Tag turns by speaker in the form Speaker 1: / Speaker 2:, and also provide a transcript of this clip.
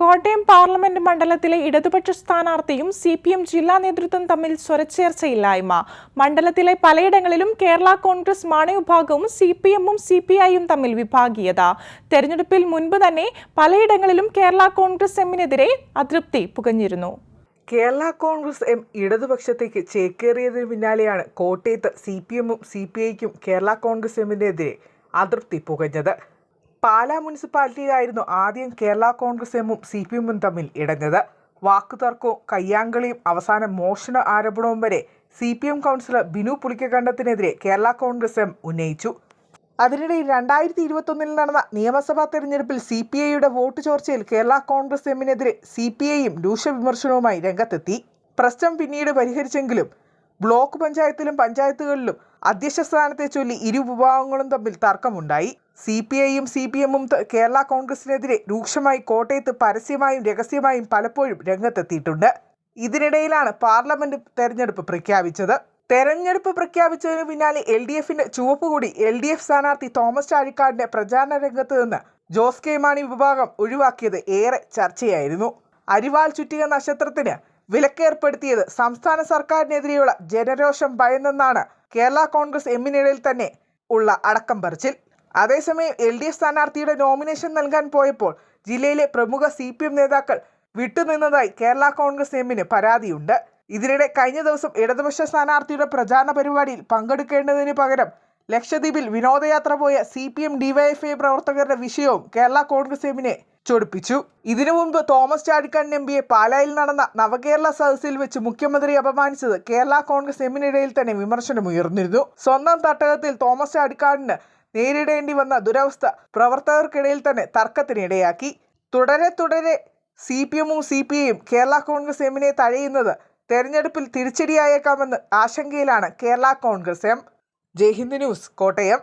Speaker 1: Kottayam parliament മണ്ഡലത്തിലെ ഇടതുപക്ഷ സ്ഥാനാർത്ഥിയും സി പി എം ജില്ലാ നേതൃത്വം തമ്മിൽ സ്വരച്ചേർച്ചയില്ലായ്മ. മണ്ഡലത്തിലെ പലയിടങ്ങളിലും കേരള കോൺഗ്രസ് മാണി വിഭാഗവും സി പി എമ്മും സി പി ഐയും തമ്മിൽ വിഭാഗീയത. തെരഞ്ഞെടുപ്പിൽ മുൻപ് തന്നെ പലയിടങ്ങളിലും കേരള കോൺഗ്രസ് എമ്മിനെതിരെ അതൃപ്തി പുകഞ്ഞിരുന്നു.
Speaker 2: കേരള കോൺഗ്രസ് എം ഇടതുപക്ഷത്തേക്ക് ചേക്കേറിയതിന് പിന്നാലെയാണ് കോട്ടയത്ത് സി പി എമ്മും സി പി ഐക്കും കേരള കോൺഗ്രസ് എമ്മിനെതിരെ അതൃപ്തി പുകഞ്ഞത്. പാലാ മുനിസിപ്പാലിറ്റിയിലായിരുന്നു ആദ്യം കേരള കോൺഗ്രസ് എമ്മും സി പി എമ്മും തമ്മിൽ ഇടഞ്ഞത്. വാക്കുതർക്കവും കയ്യാങ്കളിയും അവസാന മോഷണ ആരോപണവും വരെ C P M councillor Binu പുളിക്കകണ്ഠത്തിനെതിരെ Kerala Congress M ഉന്നയിച്ചു. അതിനിടെ രണ്ടായിരത്തി ഇരുപത്തൊന്നിൽ നടന്ന നിയമസഭാ തെരഞ്ഞെടുപ്പിൽ സി പി ഐയുടെ വോട്ട് ചോർച്ചയിൽ കേരള കോൺഗ്രസ് എമ്മിനെതിരെ സി പി ഐയും രൂക്ഷ വിമർശനവുമായി രംഗത്തെത്തി. പ്രശ്നം പിന്നീട് പരിഹരിച്ചെങ്കിലും ബ്ലോക്ക് പഞ്ചായത്തിലും പഞ്ചായത്തുകളിലും അധ്യക്ഷ സ്ഥാനത്തെ ചൊല്ലി ഇരു വിഭാഗങ്ങളും തമ്മിൽ തർക്കമുണ്ടായി. സി പി ഐയും സി പി എമ്മും കേരള കോൺഗ്രസിനെതിരെ രൂക്ഷമായി കോട്ടയത്ത് പരസ്യമായും രഹസ്യമായും പലപ്പോഴും രംഗത്തെത്തിയിട്ടുണ്ട്. ഇതിനിടയിലാണ് പാർലമെന്റ് തെരഞ്ഞെടുപ്പ് പ്രഖ്യാപിച്ചത്. തെരഞ്ഞെടുപ്പ് പ്രഖ്യാപിച്ചതിന് പിന്നാലെ എൽ ഡി എഫിന്റെ ചുവപ്പുകൂടി എൽ ഡി എഫ് സ്ഥാനാർത്ഥി തോമസ് ചാഴിക്കാടിന്റെ പ്രചാരണ രംഗത്ത് നിന്ന് ജോസ് കെ മാണി വിഭാഗം ഒഴിവാക്കിയത് ഏറെ ചർച്ചയായിരുന്നു. അരിവാൾ ചുറ്റിക നക്ഷത്രത്തിന് വിലക്കേർപ്പെടുത്തിയത് സംസ്ഥാന സർക്കാരിനെതിരെയുള്ള ജനരോഷം ഭയന്നെന്നാണ് കേരള കോൺഗ്രസ് എമ്മിനിടയിൽ തന്നെ ഉള്ള അടക്കം പറച്ചിൽ. അതേസമയം എൽ ഡി എഫ് സ്ഥാനാർത്ഥിയുടെ നോമിനേഷൻ നൽകാൻ പോയപ്പോൾ ജില്ലയിലെ പ്രമുഖ സി പി എം നേതാക്കൾ വിട്ടുനിന്നതായി കേരള കോൺഗ്രസ് എമ്മിന് പരാതിയുണ്ട്. ഇതിനിടെ കഴിഞ്ഞ ദിവസം ഇടതുപക്ഷ സ്ഥാനാർത്ഥിയുടെ പ്രചാരണ പരിപാടിയിൽ പങ്കെടുക്കേണ്ടതിന് പകരം ലക്ഷദ്വീപിൽ വിനോദയാത്ര പോയ സി പി എം ഡിവൈഎഫ്ഐ പ്രവർത്തകരുടെ വിഷയവും കേരള കോൺഗ്രസ് എമ്മിനെ ചൊടിപ്പിച്ചു. ഇതിനു മുൻപ് തോമസ് ചാടിക്കാടിന് എം പിയെ പാലായിൽ നടന്ന നവകേരള സദസ്സിൽ വെച്ച് മുഖ്യമന്ത്രി അപമാനിച്ചത് കേരള കോൺഗ്രസ് എമ്മിനിടയിൽ തന്നെ വിമർശനമുയർന്നിരുന്നു സ്വന്തം തട്ടകത്തിൽ തോമസ് ചാടിക്കാടിന് നേരിടേണ്ടി വന്ന ദുരവസ്ഥ പ്രവർത്തകർക്കിടയിൽ തന്നെ തർക്കത്തിനിടയാക്കി തുടരെ തുടരെ സി പി എമ്മും സി പി ഐയും കേരള കോൺഗ്രസ് എമ്മിനെ തഴയുന്നത് തെരഞ്ഞെടുപ്പിൽ തിരിച്ചടിയായേക്കാമെന്ന് ആശങ്കയിലാണ് കേരള കോൺഗ്രസ് എം. ജയ്ഹിന്ദ് ന്യൂസ് കോട്ടയം.